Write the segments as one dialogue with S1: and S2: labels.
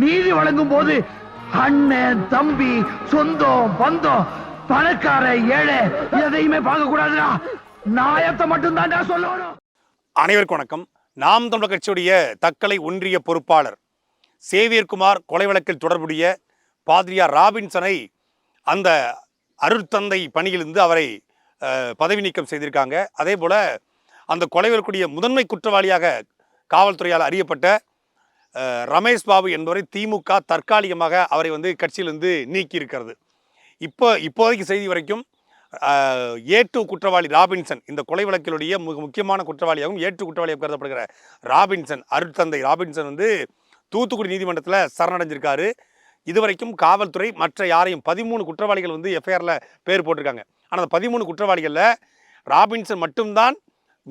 S1: நீதி வழங்கும் போது அண்ணன் தம்பி சொந்தம் பந்தம் பணக்கார ஏழை எதையுமே பார்க்க கூடாதுடா நாயத்தை மட்டும் தான் சொல்லணும்.
S2: அனைவருக்கும் வணக்கம். நாம் தமிழர் கட்சியுடைய தக்கலை ஒன்றிய பொறுப்பாளர் சேவியர்குமார் கொலை வழக்கில் தொடர்புடைய பாதிரியார் ராபின்சனை அந்த அருட்தந்தை பணியிலிருந்து அவரை பதவி நீக்கம் செய்திருக்காங்க. அதே போல் அந்த கொலை முதன்மை குற்றவாளியாக காவல்துறையால் அறியப்பட்ட ரமேஷ் பாபு என்பவரை திமுக தற்காலிகமாக அவரை வந்து கட்சியிலிருந்து நீக்கி இருக்கிறது இப்போ இப்போதைக்கு செய்தி வரைக்கும் ஏ டூ குற்றவாளி ராபின்சன் இந்த கொலை வழக்கிலுடைய மிக முக்கியமான குற்றவாளியாகவும் ஏ டூ குற்றவாளியாக கருதப்படுகிற ராபின்சன் அருட்தந்தை ராபின்சன் வந்து தூத்துக்குடி நீதிமன்றத்தில் சரணடைஞ்சிருக்காரு. இதுவரைக்கும் காவல்துறை மற்ற யாரையும் பதிமூணு குற்றவாளிகள் வந்து எஃப்ஐஆரில் பேர் போட்டிருக்காங்க. ஆனால் அந்த பதிமூணு குற்றவாளிகளில் ராபின்சன் மட்டும்தான்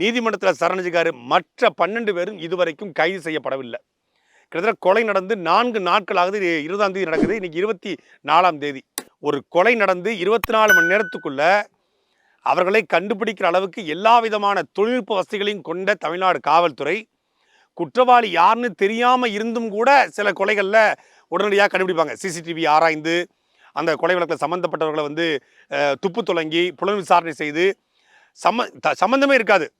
S2: நீதிமன்றத்தில் சரணடைஞ்சிருக்காரு. மற்ற பன்னெண்டு பேரும் இதுவரைக்கும் கைது செய்யப்படவில்லை. கிட்டத்தட்ட கொலை நடந்து நான்கு நாட்கள் ஆகுது இருபதாம் தேதி நடக்குது. இன்னைக்கு இருபத்தி நாலாம் தேதி. ஒரு கொலை நடந்து இருபத்தி நாலு மணி நேரத்துக்குள்ள அவர்களை கண்டுபிடிக்கிற அளவுக்கு எல்லா விதமான தொழில்நுட்ப வசதிகளையும் கொண்ட தமிழ்நாடு காவல்துறை குற்றவாளி யாருன்னு தெரியாமல் இருந்தும் கூட சில கொலைகளில் உடனடியாக கண்டுபிடிப்பாங்க. சிசிடிவி ஆராய்ந்து அந்த கொலை வழக்கில் சம்மந்தப்பட்டவர்களை வந்து துப்பு துலங்கி புலன் விசாரணை செய்து சம்ம த- சம்மந்தமே இருக்காது.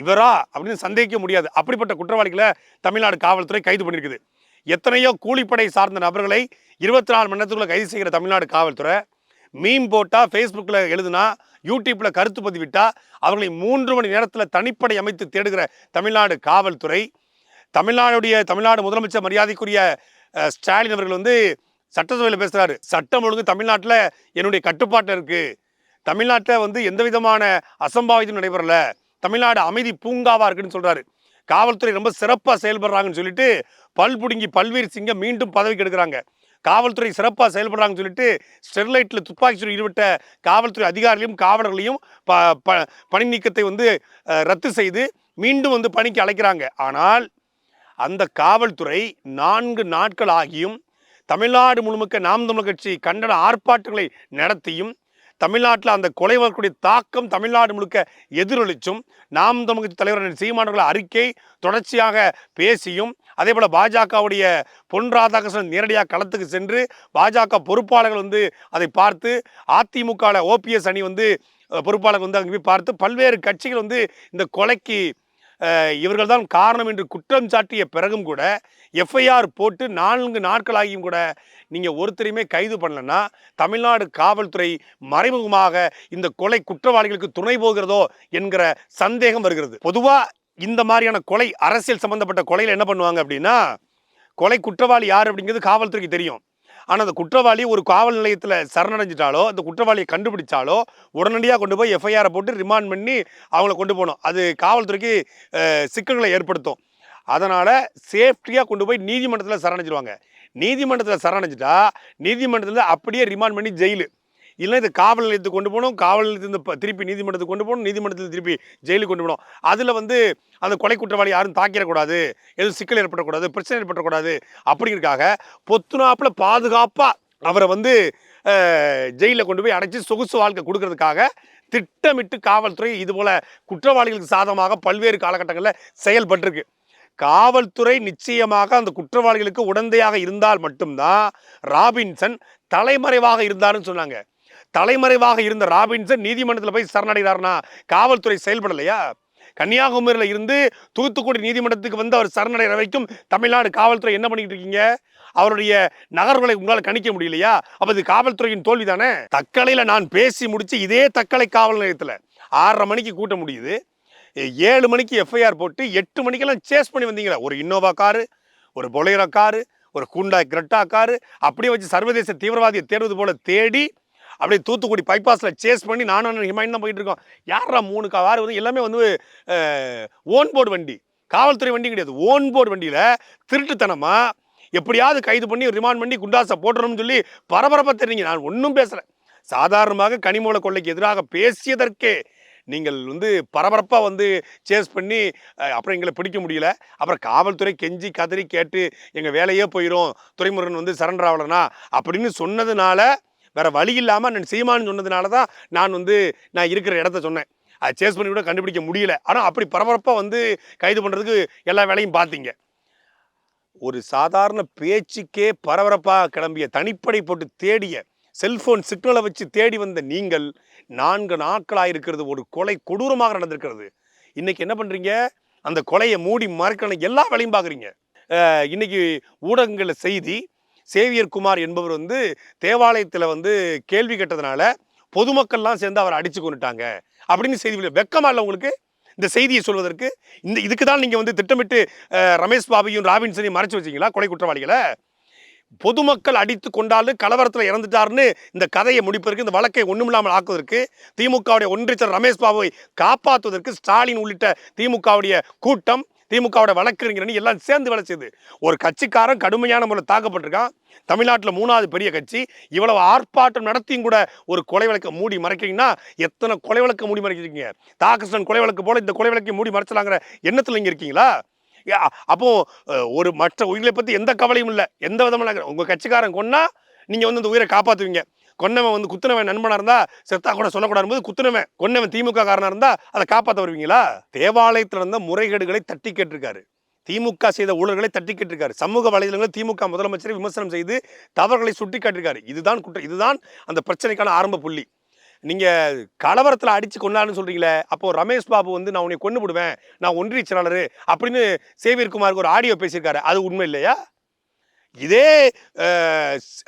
S2: இவரா அப்படின்னு சந்தேகிக்க முடியாது. அப்படிப்பட்ட குற்றவாளிகளை தமிழ்நாடு காவல்துறை கைது பண்ணியிருக்குது எத்தனையோ கூலிப்படை சார்ந்த நபர்களை இருபத்தி நாலு மணி நேரத்துக்குள்ள கைது செய்கிற தமிழ்நாடு காவல்துறை மீம் போட்டால் ஃபேஸ்புக்கில் எழுதுனா யூடியூப்பில் கருத்து பதிவிட்டால் அவர்களை மூன்று மணி நேரத்தில் தனிப்படை அமைத்து தேடுகிற தமிழ்நாடு காவல்துறை தமிழ்நாடுடைய தமிழ்நாடு முதலமைச்சர் மரியாதைக்குரிய ஸ்டாலின் அவர்கள் வந்து சட்டசபையில் பேசுகிறாரு சட்டம் ஒழுங்கு தமிழ்நாட்டில் என்னுடைய கட்டுப்பாட்டில் இருக்குது தமிழ்நாட்டில் வந்து எந்த விதமான அசம்பாவிதம் நடைபெறலை. தமிழ்நாடு அமைதி பூங்காவா இருக்குன்னு சொல்றாரு. காவல்துறை ரொம்ப சிறப்பாக செயல்படுறாங்கன்னு சொல்லிட்டு பல்புடுங்கி பல்வீர் பல்வேறு சிங்கம் மீண்டும் பதவிக்கு எடுக்கிறாங்க காவல்துறை சிறப்பாக செயல்படுறாங்கன்னு சொல்லிட்டு ஸ்டெர்லைட்டில் துப்பாக்கி சூடு ஈடுபட்ட காவல்துறை அதிகாரிகளையும் காவலர்களையும் ப ப பணி நீக்கத்தை வந்து ரத்து செய்து மீண்டும் வந்து பணிக்கு அழைக்கிறாங்க. ஆனால் அந்த காவல்துறை நான்கு நாட்கள் ஆகியும் தமிழ்நாடு முழுமுக்க நாம் தமிழ் கட்சி கண்டன ஆர்ப்பாட்டங்களை நடத்தியும் தமிழ்நாட்டில் அந்த கொலை வழக்குடைய தாக்கம் தமிழ்நாடு முழுக்க எதிரொலிச்சும் நாம் தமிழ் கட்சி தலைவர் சீமானவர்கள் அறிக்கை தொடர்ச்சியாக பேசியும் அதே போல் பாஜகவுடைய பொன் ராதாகிருஷ்ணன் நேரடியாக களத்துக்கு சென்று பாஜக பொறுப்பாளர்கள் வந்து அதை பார்த்து அதிமுகவில் ஓபிஎஸ் அணி வந்து பொறுப்பாளர்கள் வந்து அங்கே போய் பார்த்து பல்வேறு கட்சிகள் வந்து இந்த கொலைக்கு இவர்கள் தான் காரணம் என்று குற்றம் சாட்டிய பிறகும் கூட எஃப்ஐஆர் போட்டு நான்கு நாட்களாகியும் கூட நீங்கள் ஒருத்தரையுமே கைது பண்ணலன்னா தமிழ்நாடு காவல்துறை மறைமுகமாக இந்த கொலை குற்றவாளிகளுக்கு துணை போகிறதோ என்கிற சந்தேகம் வருகிறது. பொதுவாக இந்த மாதிரியான கொலை அரசியல் சம்பந்தப்பட்ட கொலையில் என்ன பண்ணுவாங்க அப்படின்னா கொலை குற்றவாளி யார் அப்படிங்கிறது காவல்துறைக்கு தெரியும். ஆனால் அந்த குற்றவாளி ஒரு காவல் நிலையத்தில் சரணடைஞ்சிட்டாலோ அந்த குற்றவாளியை கண்டுபிடிச்சாலோ உடனடியாக கொண்டு போய் எஃப்ஐஆரை போட்டு ரிமாண்ட் பண்ணி அவங்கள கொண்டு போகணும். அது காவல்துறைக்கு சிக்கல்களை ஏற்படுத்தும். அதனால் சேஃப்டியாக கொண்டு போய் நீதிமன்றத்தில் சரணடைஞ்சிருவாங்க. நீதிமன்றத்தில் சரணடைஞ்சிட்டா நீதிமன்றத்தில் அப்படியே ரிமாண்ட் பண்ணி ஜெயிலு. இல்லை இது காவல் நிலையத்துக்கு கொண்டு போகணும் காவல் நிலையத்திலிருந்து திருப்பி நீதிமன்றத்துக்கு கொண்டு போகணும் நீதிமன்றத்தில் திருப்பி ஜெயிலுக்கு கொண்டு போகணும். அதில் வந்து அந்த கொலை குற்றவாளி யாரும் தாக்கிடக்கூடாது எதுவும் சிக்கல் ஏற்படக்கூடாது பிரச்சனை ஏற்படக்கூடாது அப்படிங்கிறதுக்காக பொத்துனாப்பில் பாதுகாப்பாக அவரை வந்து ஜெயிலில் கொண்டு போய் அடைச்சி சொகுசு வாழ்க்கை கொடுக்கறதுக்காக திட்டமிட்டு காவல்துறை இதுபோல் குற்றவாளிகளுக்கு சாதமாக பல்வேறு காலகட்டங்களில் செயல்பட்டிருக்கு. காவல்துறை நிச்சயமாக அந்த குற்றவாளிகளுக்கு உடந்தையாக இருந்தால் மட்டும்தான் ராபின்சன் தலைமறைவாக இருந்தாருன்னு சொன்னாங்க. தலைமறைவாக இருந்த ராபின்சன் நீதிமன்றத்தில் போய் சரணடைகிறார்னா காவல்துறை செயல்படலையா? கன்னியாகுமரியில் இருந்து தூத்துக்குடி நீதிமன்றத்துக்கு வந்து அவர் சரணடைகிற வரைக்கும் தமிழ்நாடு காவல்துறை என்ன பண்ணிக்கிட்டு இருக்கீங்க? அவருடைய நகர்வுகளை உங்களால் கணிக்க முடியலையா? அப்போ இது காவல்துறையின் தோல்வி தானே தக்கலையில் நான் பேசி முடித்து இதே தக்கலை காவல் நிலையத்தில் ஆறரை மணிக்கு கூட்ட முடியுது. ஏழு மணிக்கு எஃப்ஐஆர் போட்டு எட்டு மணிக்கெல்லாம் சேஸ் பண்ணி வந்தீங்களா? ஒரு இன்னோவா காரு ஒரு பொலேரோ காரு ஒரு குண்டாய் கிரெட்டா காரு அப்படியே வச்சு சர்வதேச தீவிரவாதியை தேடுவது போல தேடி அப்படியே தூத்துக்குடி பைபாஸில் சேஸ் பண்ணி நானும் ஹிமாயின் தான் போயிட்டு இருக்கோம். யாரா மூணு கார் வந்து எல்லாமே வந்து ஓன் போர்டு வண்டி. காவல்துறை வண்டி கிடையாது. ஓன் போர்டு வண்டியில் திருட்டுத்தனமாக எப்படியாவது கைது பண்ணி ரிமாண்ட் பண்ணி குண்டாசை போட்டுறணும்னு சொல்லி பரபரப்பாக தெரியுங்க நான் ஒன்றும் பேசலை. சாதாரணமாக கனிமூல கொள்ளைக்கு எதிராக பேசியதற்கே நீங்கள் வந்து பரபரப்பாக வந்து சேஸ் பண்ணி அப்புறம் எங்களை பிடிக்க முடியல. அப்புறம் காவல்துறை கெஞ்சி கதறி கேட்டு எங்கள் வேலையே போயிடும் துறைமுருகன் வந்து சரண்டர் ஆகலனா அப்படின்னு சொன்னதுனால வேறு வழி இல்லாமல் நான் சீமான்னு சொன்னதுனால தான் நான் வந்து நான் இருக்கிற இடத்த சொன்னேன். அதை சேஸ் பண்ணி கூட கண்டுபிடிக்க முடியல. ஆனால் அப்படி பரபரப்பாக வந்து கைது பண்ணுறதுக்கு எல்லா வேலையும் பார்த்தீங்க ஒரு சாதாரண பேச்சுக்கே பரபரப்பாக கிளம்பிய தனிப்படை போட்டு தேடிய செல்ஃபோன் சிக்னலை வச்சு தேடி வந்த நீங்கள் நான்கு நாட்களாக இருக்கிறது ஒரு கொலை கொடூரமாக நடந்திருக்கிறது. இன்றைக்கி என்ன பண்ணுறீங்க அந்த கொலையை மூடி மறைக்கணும் எல்லா வேலையும் பார்க்குறீங்க இன்னைக்கு ஊடகங்களில் செய்தி சேவியர் குமார் என்பவர் வந்து தேவாலயத்தில் வந்து கேள்வி கேட்டதுனால பொதுமக்கள்லாம் சேர்ந்து அவரை அடித்து கொண்டுட்டாங்க அப்படின்னு செய்தி வெக்கமாக இல்லை உங்களுக்கு? இந்த செய்தியை சொல்வதற்கு இந்த இதுக்கு தான் நீங்கள் வந்து திட்டமிட்டு ரமேஷ் பாபியும் ராபின்சனையும் மறைச்சு வச்சீங்களா கொலை குற்றவாளிகளை? பொதுமக்கள் அடித்து கொண்டாலும் கலவரத்தில் இறந்துட்டாருன்னு இந்த கதையை முடிப்பதற்கு இந்த வழக்கை ஒன்றுமில்லாமல் ஆக்குவதற்கு திமுகவுடைய ஒன்றிச்சர் ரமேஷ் பாபுவை காப்பாற்றுவதற்கு ஸ்டாலின் உள்ளிட்ட திமுகவுடைய கூட்டம் திமுகவோட வழக்கறிஞரணி எல்லாம் சேர்ந்து வேலை செய்யுது ஒரு கட்சிக்காரன் கடுமையான முறையில் தாக்கப்பட்டிருக்கான். தமிழ்நாட்டில் மூணாவது பெரிய கட்சி. இவ்வளவு ஆர்ப்பாட்டம் நடத்தியும் கூட ஒரு கொலை வழக்கை மூடி மறைக்கிறீங்கன்னா எத்தனை கொலை வழக்கை மூடி மறைக்கிறீங்க? தாகிருஷ்ணன் கொலை வழக்கு போல இந்த கொலை வழக்கை மூடி மறைச்சலாங்கிற எண்ணத்தில் இங்கே இருக்கீங்களா? யா, அப்போ ஒரு மற்ற உயிர்களை பற்றி எந்த கவலையும் இல்லை. எந்த விதமான உங்கள் கட்சிக்காரன் கொன்னா நீங்கள் வந்து அந்த உயிரை காப்பாற்றுவீங்க கொன்னவன் வந்து குத்துனவன் நண்பனாக இருந்தால் செத்தா கூட சொல்லக்கூடாது போது குத்துனவன் கொன்னவன் திமுக காரனாக இருந்தால் அதை காப்பாற்ற வருவீங்களா? தேவாலயத்தில் இருந்த முறைகேடுகளை தட்டி கேட்டிருக்காரு. திமுக செய்த ஊழல்களை தட்டி கேட்டிருக்காரு. சமூக வலைதளங்களில் திமுக முதலமைச்சரை விமர்சனம் செய்து தவறுகளை சுட்டி காட்டியிருக்காரு இதுதான் குற்றம் இதுதான் அந்த பிரச்சனைக்கான ஆரம்ப புள்ளி. நீங்கள் கலவரத்தில் அடித்து கொண்டான்னு சொல்கிறீங்களே அப்போது ரமேஷ் பாபு வந்து நான் உன்னை கொண்டு விடுவேன் நான் ஒன்றிய செயலாளர் அப்படின்னு சேவியர் குமாருக்கு ஒரு ஆடியோ பேசியிருக்காரு. அது உண்மை இல்லையா? இதே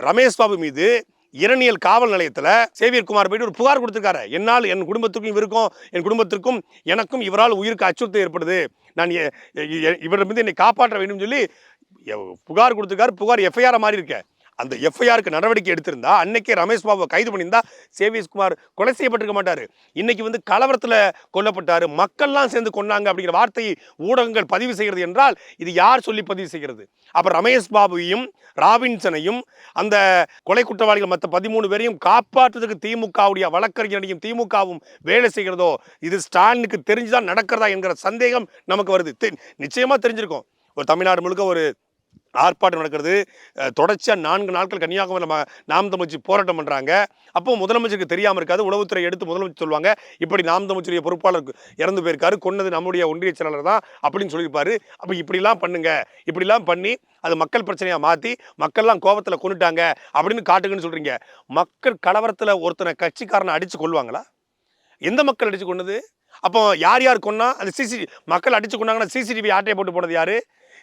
S2: ரமேஷ் பாபு மீது இரணியல் காவல் நிலையத்தில் சேவியர் குமார் போயிட்டு ஒரு புகார் கொடுத்துருக்காரு. என்னால் என் குடும்பத்துக்கும் இவருக்கும் என் குடும்பத்திற்கும் எனக்கும் இவரால் உயிருக்கு அச்சுறுத்தல் ஏற்படுது. நான் இவர் மீது என்னை காப்பாற்ற வேண்டும் சொல்லி புகார் கொடுத்துருக்காரு. புகார் எஃப்ஐஆர் மாதிரி இருக்கேன் அந்த எஃப்ஐஆருக்கு நடவடிக்கை எடுத்திருந்தா அன்னைக்கே ரமேஷ் பாபுவை கைது பண்ணியிருந்தா சேவியஸ்குமார் கொலை செய்யப்பட்டிருக்க மாட்டார். இன்னைக்கு வந்து கலவரத்தில் கொல்லப்பட்டார் மக்கள்லாம் சேர்ந்து கொண்டாங்க அப்படிங்கிற வார்த்தையை ஊடகங்கள் பதிவு செய்கிறது என்றால் இது யார் சொல்லி பதிவு செய்கிறது? அப்போ ரமேஷ் பாபுவையும் ராபின்சனையும் அந்த கொலை குற்றவாளிகள் மற்ற பதிமூணு பேரையும் காப்பாற்றுறதுக்கு திமுகவுடைய வழக்கறிஞரையும் திமுகவும் வேலை செய்கிறதோ இது ஸ்டாலினுக்கு தெரிஞ்சுதான் நடக்கிறதா என்கிற சந்தேகம் நமக்கு வருது. நிச்சயமாக தெரிஞ்சிருக்கும். ஒரு தமிழ்நாடு முழுக்க ஒரு ஆர்ப்பாட்டம் நடக்கிறது. தொடர்ச்சியாக நான்கு நாட்கள் கன்னியாகுமரி நம்ம நாம் தமிழ்ச்சி போராட்டம் பண்ணுறாங்க அப்போ முதலமைச்சருக்கு தெரியாமல் இருக்காது. உளவுத்துறை எடுத்து முதலமைச்சர் சொல்லுவாங்க. இப்படி நாம் தமிழ்ச்சியுடைய பொறுப்பாளர் இறந்து போயிருக்காரு. கொன்னது நம்முடைய ஒன்றிய செயலாளர் தான் அப்படின்னு சொல்லியிருப்பாரு. அப்போ இப்படிலாம் பண்ணுங்க. இப்படிலாம் பண்ணி அது மக்கள் பிரச்சனையாக மாற்றி மக்கள்லாம் கோபத்தில் கொண்டுட்டாங்க அப்படின்னு காட்டுங்கன்னு சொல்கிறீங்க மக்கள் கலவரத்தில் ஒருத்தனை கட்சிக்காரனை அடித்து கொள்வாங்களா எந்த மக்கள் அடித்து கொண்டது அப்போ யார் யார் கொன்னா? அந்த சிசிடிவி மக்கள் அடித்து கொண்டாங்கன்னா சிசிடிவி ஆட்டையை போட்டு போனது யார்?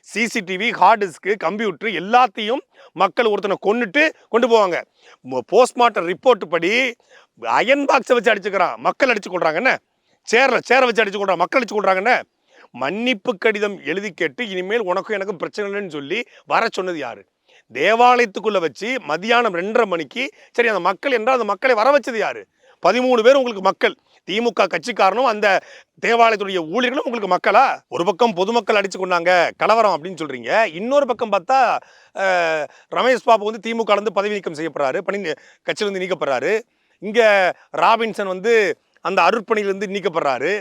S2: சிசிடிவி ஹார்ட் டிஸ்க்கு கம்ப்யூட்டர் எல்லாத்தையும் மக்கள் ஒருத்தனை கொண்டுட்டு கொண்டு போவாங்க. போஸ்ட்மார்ட்டம் ரிப்போர்ட் படி அயன் பாக்ஸை வச்சு அடிச்சுக்கிறான். மக்கள் அடிச்சு கொள்றாங்க என்ன? சேரில் சேரை வச்சு அடிச்சு கொள்றாங்க மக்கள் அடிச்சு கொள்றாங்க என்ன? மன்னிப்பு கடிதம் எழுதி கேட்டு இனிமேல் உனக்கும் எனக்கும் பிரச்சனை இல்லைன்னு சொல்லி வர சொன்னது யாரு? தேவாலயத்துக்குள்ளே வச்சு மதியானம் ரெண்டரை மணிக்கு சரி அந்த மக்கள் என்றால் அந்த மக்களை வர வச்சது யாரு? பதிமூணு பேர் உங்களுக்கு மக்கள். திமுக கட்சிக்காரனும் அந்த தேவாலயத்துடைய ஊழியர்களும் உங்களுக்கு மக்களா? ஒரு பக்கம் பொதுமக்கள் அடிச்சு கொண்டாங்க கலவரம் அப்படின்னு சொல்றீங்க. இன்னொரு பக்கம் பார்த்தா ரமேஷ் பாபு வந்து திமுக இருந்து பதவி நீக்கம் செய்யப்படுறாரு பணி கட்சியிலிருந்து நீக்கப்படுறாரு. இங்க ராபின்சன் வந்து அந்த அருட்பணியிலிருந்து நீக்கப்படுறாரு.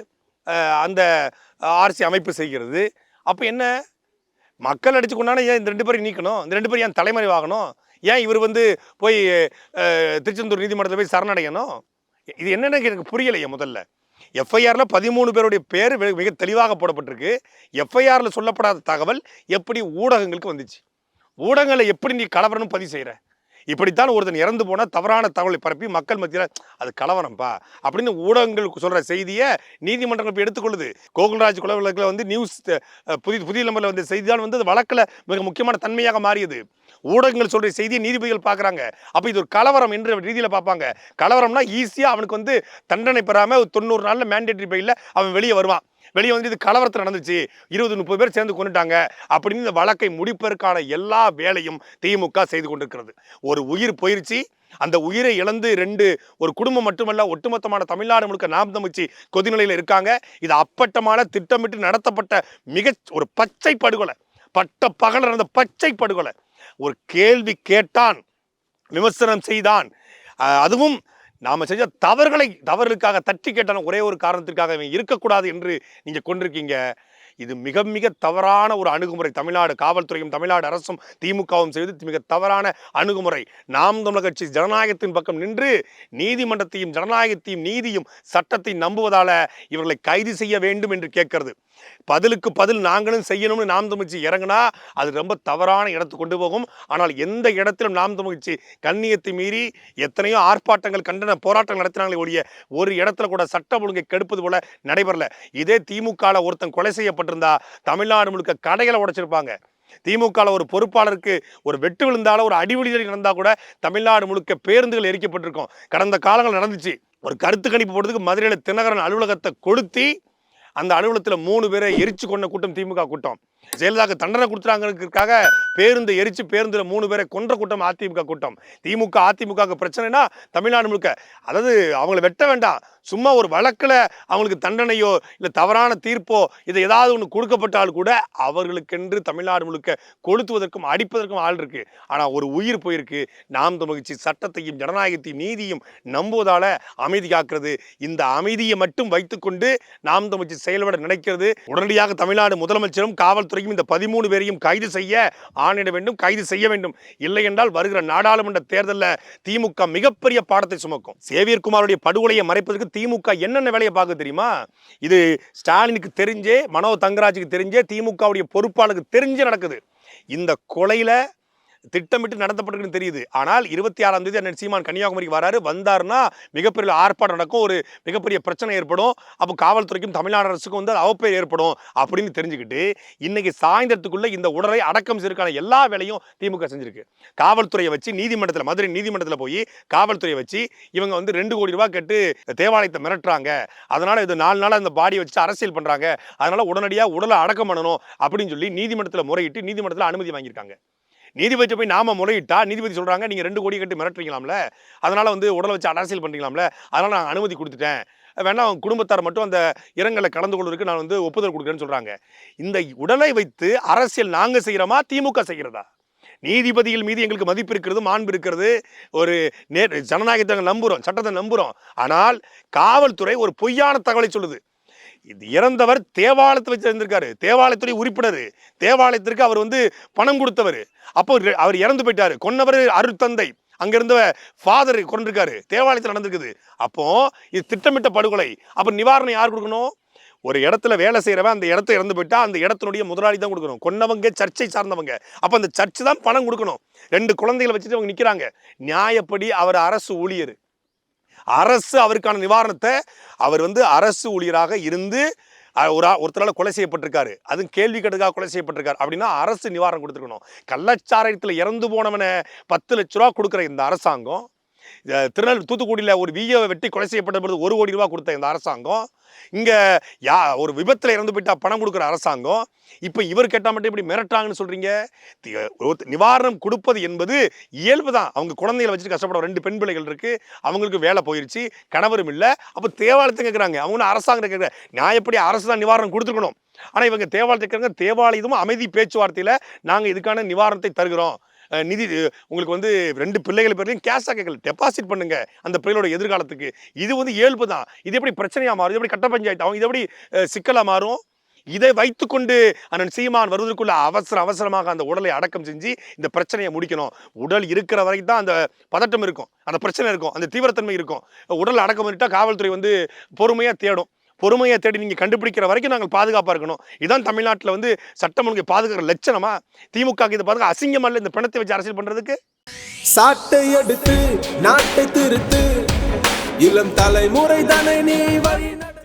S2: அந்த ஆர்சி அமைப்பு செய்கிறது. அப்போ என்ன? மக்கள் அடிச்சு கொண்டானே ஏன் இந்த ரெண்டு பேரும் நீக்கணும்? இந்த ரெண்டு பேரும் ஏன் தலைமறைவாகணும் ஏன் இவர் வந்து போய் திருச்செந்தூர் நீதிமன்றத்தில் போய் சரணடையணும்? இது என்னென்னு எனக்கு புரியலையே முதல்ல. எஃப்ஐஆரில் பதிமூணு பேருடைய பேர் மிக- தெளிவாக போடப்பட்டிருக்கு. எஃப்ஐஆரில் சொல்லப்படாத தகவல் எப்படி ஊடகங்களுக்கு வந்துச்சு? ஊடகங்களை எப்படி நீ கலவரம்னு பதிவு செய்கிற இப்படித்தான் ஒருத்தன் இறந்து போனால் தவறான தகவலை பரப்பி மக்கள் மத்தியில் அது கலவரம்ப்பா அப்படின்னு ஊடகங்களுக்கு சொல்கிற செய்தியை நீதிமன்றங்கள் இப்ப எடுத்துக்கொள்ளுது. கோகுல்ராஜ் குல வழக்கில் வந்து நியூஸ் புதிய புதிய நம்பரில் வந்த செய்தி தான் வந்து அது வழக்கில் மிக முக்கியமான தன்மையாக மாறியது. ஊடகங்கள் சொல்கிற செய்தியை நீதிபதிகள் பார்க்குறாங்க. அப்போ இது ஒரு கலவரம் என்ற ரீதியில் பார்ப்பாங்க. கலவரம்னா ஈஸியாக அவனுக்கு வந்து தண்டனை பெறாமல் ஒரு தொண்ணூறு நாளில் மேண்டேட்ரி பையில் அவன் வெளியே வருவான். வெளியே வந்து இது கலவரத்தில் நடந்துச்சு. இருபது முப்பது பேர் சேர்ந்து கொண்டுட்டாங்க அப்படின்னு இந்த வழக்கை முடிப்பதற்கான எல்லா வேலையும் திமுக செய்து கொண்டிருக்கிறது. ஒரு உயிர் போயிருச்சு. அந்த உயிரை இழந்து ரெண்டு ஒரு குடும்பம் மட்டுமல்ல ஒட்டுமொத்தமான தமிழ்நாடு முழுக்க நாம் தமிழ்ச்சி கொதிநிலையில் இருக்காங்க. இது அப்பட்டமான திட்டமிட்டு நடத்தப்பட்ட மிக ஒரு பச்சை படுகொலை பட்ட பகல் நடந்த பச்சை படுகொலை ஒரு கேள்வி கேட்டான் விமர்சனம் செய்தான். அதுவும் நாம செஞ்ச தவறுகளை தவறுகளுக்காக தட்டி கேட்டான ஒரே ஒரு காரணத்திற்காக இவன் இருக்கக்கூடாது என்று நீங்க கொண்டிருக்கீங்க. இது மிக மிக தவறான ஒரு அணுகுமுறை. தமிழ்நாடு காவல்துறையும் தமிழ்நாடு அரசும் திமுகவும் செய்து மிக தவறான அணுகுமுறை. நாம் தமிழக கட்சி ஜனநாயகத்தின் பக்கம் நின்று நீதிமன்றத்தையும் ஜனநாயகத்தையும் நீதியும் சட்டத்தை நம்புவதால இவர்களை கைது செய்ய வேண்டும் என்று கேட்கிறது. பதிலுக்கு பதில் நாங்களும் செய்யணும்னு நாம் தமிழ்ச்சி இறங்குனா அது ரொம்ப தவறான இடத்துக்கு கொண்டு போகும். ஆனால் எந்த இடத்திலும் நாம் தமிழ்ச்சி கண்ணியத்தை மீறி எத்தனையோ ஆர்ப்பாட்டங்கள் கண்டன போராட்டங்கள் நடத்தினாங்களே ஒழிய ஒரு இடத்துல கூட சட்டம் ஒழுங்கை கெடுப்பது போல நடைபெறல. இதே திமுகவில் ஒருத்தன் கொலை செய்யப்பட்டிருந்தா தமிழ்நாடு முழுக்க கடைகளை உடைச்சிருப்பாங்க. திமுகவில் ஒரு பொறுப்பாளருக்கு ஒரு வெட்டு விழுந்தாலும் ஒரு அடி நடந்தால் கூட தமிழ்நாடு முழுக்க பேருந்துகள் எரிக்கப்பட்டிருக்கும். கடந்த காலங்கள் நடந்துச்சு. ஒரு கருத்து கணிப்பு போடுறதுக்கு மதுரையில் தினகரன் அலுவலகத்தை கொளுத்தி அந்த அலுவலகத்தில் மூணு பேரை எரிச்சு கொண்ட கூட்டம் திமுக கூட்டம். ஜெயலலிதாவுக்கு தண்டனை கொடுத்துறாங்கிறதுக்காக பேருந்து எரிச்சு பேருந்துல மூணு பேரை கொன்ற கூட்டம் அதிமுக கூட்டம். திமுக அதிமுக பிரச்சனைனா தமிழ்நாடு முழுக்க. அதாவது அவங்களை வெட்ட வேண்டாம். சும்மா ஒரு வழக்கில் அவங்களுக்கு தண்டனையோ இல்லை தவறான தீர்ப்போ இதை ஏதாவது ஒன்று கொடுக்கப்பட்டால் கூட அவர்களுக்கென்று தமிழ்நாடு முழுக்க கொளுத்துவதற்கும் அடிப்பதற்கும் ஆள் இருக்கு. ஆனால் ஒரு உயிர் போயிருக்கு. நாம் தமிழ்ச்சி சட்டத்தையும் ஜனநாயகத்தையும் நீதியும் நம்புவதால அமைதி காக்கிறது. இந்த அமைதியை மட்டும் வைத்துக்கொண்டு நாம் தமிழ்ச்சி செயல்பட நினைக்கிறது. உடனடியாக தமிழ்நாடு முதலமைச்சரும் காவல்துறை காவல்துறையும் இந்த பதிமூணு பேரையும் கைது செய்ய ஆணையிட வேண்டும் கைது செய்ய வேண்டும். இல்லை என்றால் வருகிற நாடாளுமன்ற தேர்தலில் திமுக மிகப்பெரிய பாடத்தை சுமக்கும். சேவியர் குமாருடைய படுகொலையை மறைப்பதற்கு திமுக என்னென்ன வேலையை பார்க்க தெரியுமா? இது ஸ்டாலினுக்கு தெரிஞ்சே மனோ தங்கராஜுக்கு தெரிஞ்சே திமுகவுடைய பொறுப்பாளருக்கு தெரிஞ்சே நடக்குது. இந்த கொலையில திட்டமிட்டு நடத்தப்பட்டிருக்குன்னு தெரியுது. ஆனால் இருபத்தி ஆறாம் தேதி அண்ணன் சீமான் கன்னியாகுமரிக்கு வராரு. வந்தாருன்னா மிகப்பெரிய ஆர்ப்பாட்டம் நடக்கும். ஒரு மிகப்பெரிய பிரச்சனை ஏற்படும். அப்போ காவல்துறைக்கும் தமிழ்நாடு அரசுக்கும் வந்து அவப்பேர் ஏற்படும் அப்படின்னு தெரிஞ்சுக்கிட்டு இன்னைக்கு சாயந்தரத்துக்குள்ள இந்த உடலை அடக்கம் செய்யறதுக்கான எல்லா வேலையும் திமுக செஞ்சிருக்கு. காவல்துறையை வச்சு நீதிமன்றத்தில் மதுரை நீதிமன்றத்தில் போய் காவல்துறையை வச்சு இவங்க வந்து ரெண்டு கோடி ரூபாய் கட்டு தேவாலயத்தை மிரட்டுறாங்க. அதனால இது நாலு நாள் அந்த பாடியை வச்சு அரசியல் பண்ணுறாங்க அதனால உடனடியாக உடலை அடக்கம் பண்ணணும் அப்படின்னு சொல்லி நீதிமன்றத்தில் முறையிட்டு நீதிமன்றத்தில் அனுமதி வாங்கியிருக்காங்க. நீதிபதி போய் நாம முறையிட்டா நீதிபதி சொல்கிறாங்க நீங்கள் ரெண்டு கோடி கட்டி மிரட்டுறீங்களாம்ல? அதனால் வந்து உடலை வச்சு அரசியல் பண்ணுறீங்களாம்ல அதனால் நான் அனுமதி கொடுத்துட்டேன். வேணா அவங்க குடும்பத்தார் மட்டும் அந்த இரங்கலை கலந்து கொள்வதற்கு நான் வந்து ஒப்புதல் கொடுக்குறேன்னு சொல்றாங்க. இந்த உடலை வைத்து அரசியல் நாங்க செய்கிறோமா திமுக செய்கிறதா நீதிபதிகள் மீது எங்களுக்கு மதிப்பு இருக்கிறது மாண்பு இருக்கிறது. ஒரு நே ஜனநாயகத்தை நம்புகிறோம் நம்புறோம் சட்டத்தை நம்புறோம். ஆனால் காவல்துறை ஒரு பொய்யான தகவலை சொல்லுது. இது இறந்தவர் தேவாலயத்தை வச்சு இருந்திருக்காரு தேவாலயத்துறை உறுப்பினர். தேவாலயத்திற்கு அவர் வந்து பணம் கொடுத்தவர். அப்போ அவர் இறந்து போயிட்டாரு. கொன்னவர் அருத்தந்தை அங்க இருந்த ஃபாதர் கொண்டிருக்காரு தேவாலயத்தில் நடந்திருக்குது. அப்போ இது திட்டமிட்ட படுகொலை. அப்போ நிவாரணம் யார் கொடுக்கணும்? ஒரு இடத்துல வேலை செய்கிறவன் அந்த இடத்த இறந்து போயிட்டா அந்த இடத்தினுடைய முதலாளி தான் கொடுக்கணும். கொன்னவங்க சர்ச்சை சார்ந்தவங்க. அப்போ அந்த சர்ச்சு தான் பணம் கொடுக்கணும். ரெண்டு குழந்தைகளை வச்சுட்டு அவங்க நிற்கிறாங்க நியாயப்படி அவர் அரசு ஊழியர். அரசு அவருக்கான நிவாரணத்தை அவர் வந்து அரசு ஊழியராக இருந்து ஒரு ஒருத்தரால் கொலை செய்யப்பட்டிருக்காரு. அதுவும் கேள்வி கேட்டதுக்காக கொலை செய்யப்பட்டிருக்காரு. அப்படின்னா அரசு நிவாரணம் கொடுத்துருக்கணும். கள்ளச்சாராயத்தில் இறந்து போனவனை பத்து லட்ச ரூபா கொடுக்குற இந்த அரசாங்கம் திருநெல் தூத்துக்குடியில் ஒரு விஏவை வெட்டி கொலை செய்யப்பட்டபோது ஒரு கோடி ரூபா கொடுத்த இந்த அரசாங்கம். இங்கே யா ஒரு விபத்தில் இறந்து போயிட்டா பணம் கொடுக்குற அரசாங்கம். இப்போ இவர் கேட்டால் மட்டும் இப்படி மிரட்டாங்கன்னு சொல்கிறீங்க நிவாரணம் கொடுப்பது என்பது இயல்பு தான். அவங்க குழந்தைகளை வச்சுட்டு கஷ்டப்படும் ரெண்டு பெண் பிள்ளைகள் இருக்குது அவங்களுக்கு வேலை போயிடுச்சு கணவரும் இல்லை. அப்போ தேவாலயத்தை கேட்குறாங்க அவங்க அரசாங்கம் கேட்குற எப்படி அரசு தான் நிவாரணம் கொடுத்துருக்கணும்? ஆனால் இவங்க தேவாலயத்தை கேட்குறாங்க தேவாலயமும் அமைதி பேச்சுவார்த்தையில் நாங்கள் இதுக்கான நிவாரணத்தை தருகிறோம். நிதி உங்களுக்கு வந்து ரெண்டு பிள்ளைகள் பேர்லையும் கேஷாக கேட்கல. டெபாசிட் பண்ணுங்க அந்த பிள்ளைகளோட எதிர்காலத்துக்கு. இது வந்து இயல்பு தான். இது எப்படி பிரச்சனையாக மாறும்? இது எப்படி கட்ட பஞ்சாயத்து ஆகும் இது எப்படி சிக்கலாக மாறும்? இதை வைத்துக்கொண்டு அண்ணன் சீமான் வருவதற்குள்ள அவசர அவசரமாக அந்த உடலை அடக்கம் செஞ்சு இந்த பிரச்சனையை முடிக்கணும். உடல் இருக்கிற வரைக்கும் தான் அந்த பதட்டம் இருக்கும். அந்த பிரச்சனை இருக்கும். அந்த தீவிரத்தன்மை இருக்கும். உடல் அடக்கம் பண்ணிட்டா காவல்துறை வந்து பொறுமையாக தேடும். பொறுமையை தேடி நீங்கள் கண்டுபிடிக்கிற வரைக்கும் நாங்கள் பாதுகாப்பாக இருக்கணும். இதுதான் தமிழ்நாட்டில் வந்து சட்டம் ஒழுங்கை பாதுகாக்கிற லட்சணமா? திமுக இது பாருங்க அசிங்கமா இந்த பிணத்தை வச்சு அரசியல் பண்ணுறதுக்கு
S3: சாட்டை எடுத்து நாட்டை திருத்து. இளம் தலைமுறை தானே நீ வழி